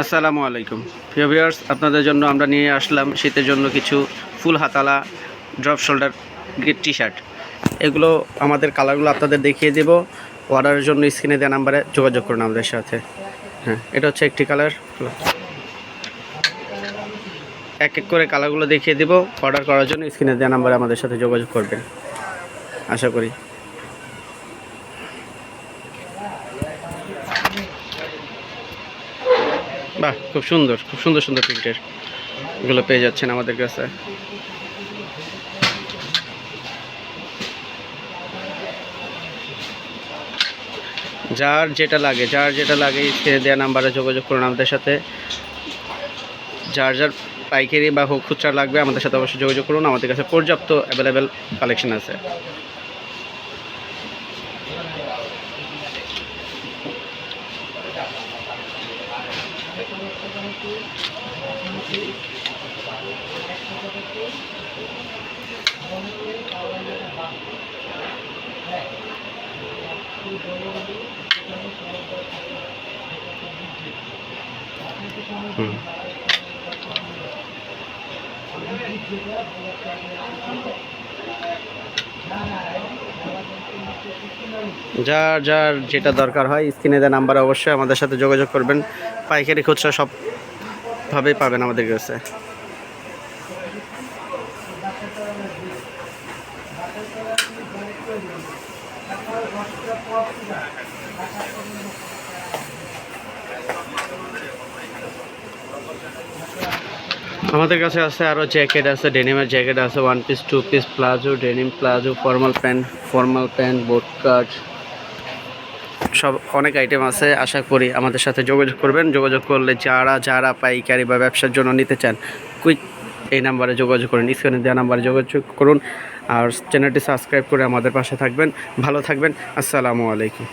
আসসালামু আলাইকুম। প্রিয় ভিউয়ার্স, আপনাদের জন্য আমরা নিয়ে আসলাম শীতের জন্য কিছু ফুল হাতালা ড্রপ শোল্ডার টি শার্ট এগুলো আমাদের কালারগুলো আপনাদের দেখিয়ে দেব। অর্ডারের জন্য স্ক্রিনে দেওয়া নাম্বারে যোগাযোগ করুন আমাদের সাথে। হ্যাঁ এটা হচ্ছে একটি কালার। এক এক করে কালারগুলো দেখিয়ে দেব। অর্ডার করার জন্য স্ক্রিনে দেওয়া নাম্বারে আমাদের সাথে যোগাযোগ করবেন। আশা করি। বাহ, খুব সুন্দর খুব সুন্দর সুন্দর প্রিন্টের এগুলো পেয়ে যাচ্ছেন আমাদের কাছে। যার যেটা লাগে, যার যেটা লাগে স্ক্রিনে দেওয়া নাম্বারে যোগাযোগ করুন আমাদের সাথে। যার যার পাইকারি বা হোক খুচরা লাগবে, আমাদের সাথে অবশ্যই যোগাযোগ করুন। আমাদের কাছে পর্যাপ্ত অ্যাভেলেবেল কালেকশন আছে। যার যার যেটা দরকার হয় স্ক্রিনে দেওয়া নাম্বারে অবশ্যই আমাদের সাথে যোগাযোগ করবেন। পাইকারি খুচরা সবভাবেই পাবেন আমাদের কাছে। আমাদের কাছে আছে আরও জ্যাকেট আছে, ডেনিমের জ্যাকেট আছে one piece two piece palazzo, denim, palazzo formal pant formal pant boat cut সব অনেক আইটেম আছে, আশা করি আমাদের সাথে যোগাযোগ করবেন। যোগাযোগ করলে যারা যারা পাইকারি বা ব্যবসার জন্য নিতে চান কুইক এই নাম্বারে যোগাযোগ করুন স্ক্রিনে দেওয়া নাম্বারে যোগাযোগ করুন। আর চ্যানেলটি সাবস্ক্রাইব করে আমাদের পাশে থাকবেন। ভালো থাকবেন। আসসালামু আলাইকুম।